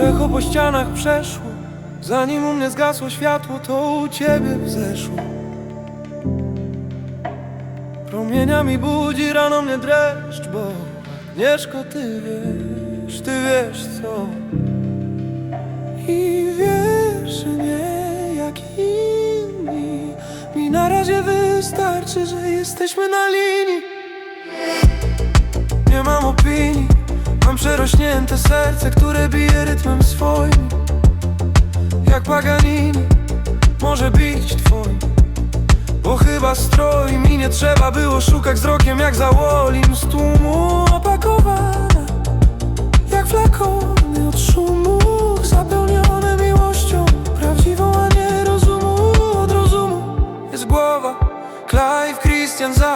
Echo po ścianach przeszło. Zanim u mnie zgasło światło, to u ciebie wzeszło Promieniami budzi rano mnie dreszcz Bo Agnieszko, ty wiesz, ty wiesz co? I wiesz, że nie jak inni. Mi na razie wystarczy, że jesteśmy na linii. Nie mam opinii Mam przerośnięte serce, które bije rytmem swoim. Jak Paganini Może bić twoim. Bo chyba stroi mi nie trzeba było szukać wzrokiem jak za tłumu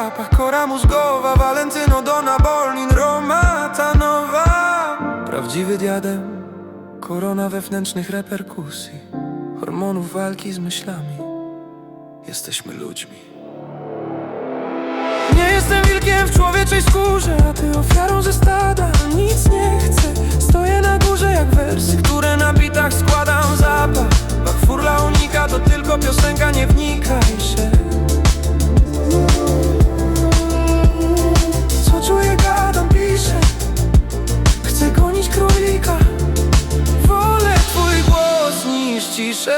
zapach, kora mózgowa Walentyno, Dona, Bolin, Roma, ta nowa. Prawdziwy diadem Korona wewnętrznych reperkusji Hormonów walki z myślami. Jesteśmy ludźmi. Nie jestem wilkiem w człowieczej skórze A ty ofiarą ze stada Nic nie chcę głos niż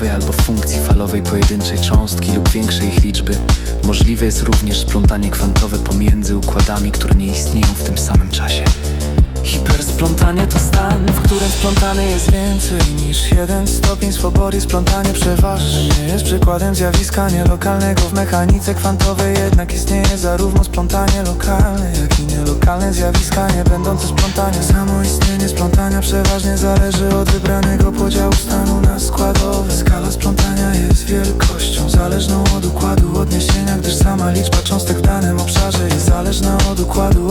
kwantowej albo funkcji falowej pojedynczej cząstki lub większej ich liczby. Możliwe jest również splątanie kwantowe pomiędzy układami, które nie istnieją w tym samym czasie. Hipersplątanie to stan, w którym splątane jest więcej niż jeden stopień swobody. Splątanie przeważnie jest przykładem zjawiska nielokalnego w mechanice kwantowej. Jednak istnieje zarówno splątanie lokalne, jak i nielokalne zjawiska nie będące splątaniem. Samo istnienie splątania przeważnie zależy od wybranego podziału stanu na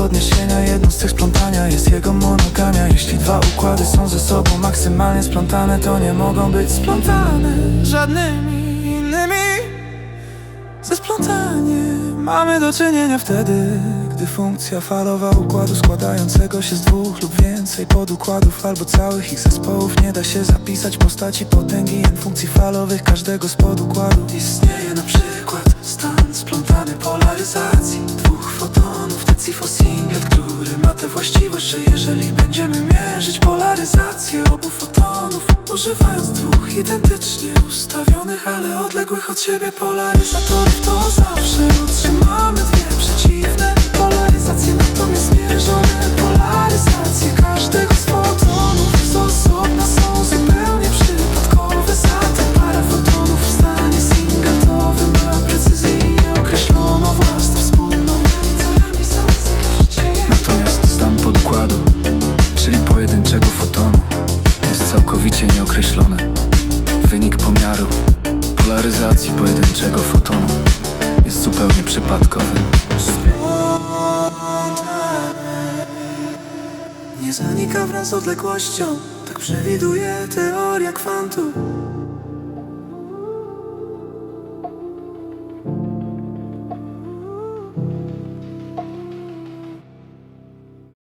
odniesienia. Jedną z tych splątania jest jego monogamia. Jeśli dwa układy są ze sobą maksymalnie splątane, to nie mogą być splątane żadnymi innymi. Ze splątaniem mamy do czynienia wtedy, gdy funkcja falowa układu składającego się z dwóch lub więcej podukładów albo całych ich zespołów nie da się zapisać postaci potęgi n funkcji falowych każdego z podukładów. Istnieje że jeżeli będziemy mierzyć polaryzację obu fotonów, używając dwóch identycznie ustawionych, ale odległych od siebie polaryzatorów, to zawsze polaryzacji pojedynczego fotonu. Jest zupełnie przypadkowy. Nie zanika wraz z odległością. Tak przewiduje teoria kwantu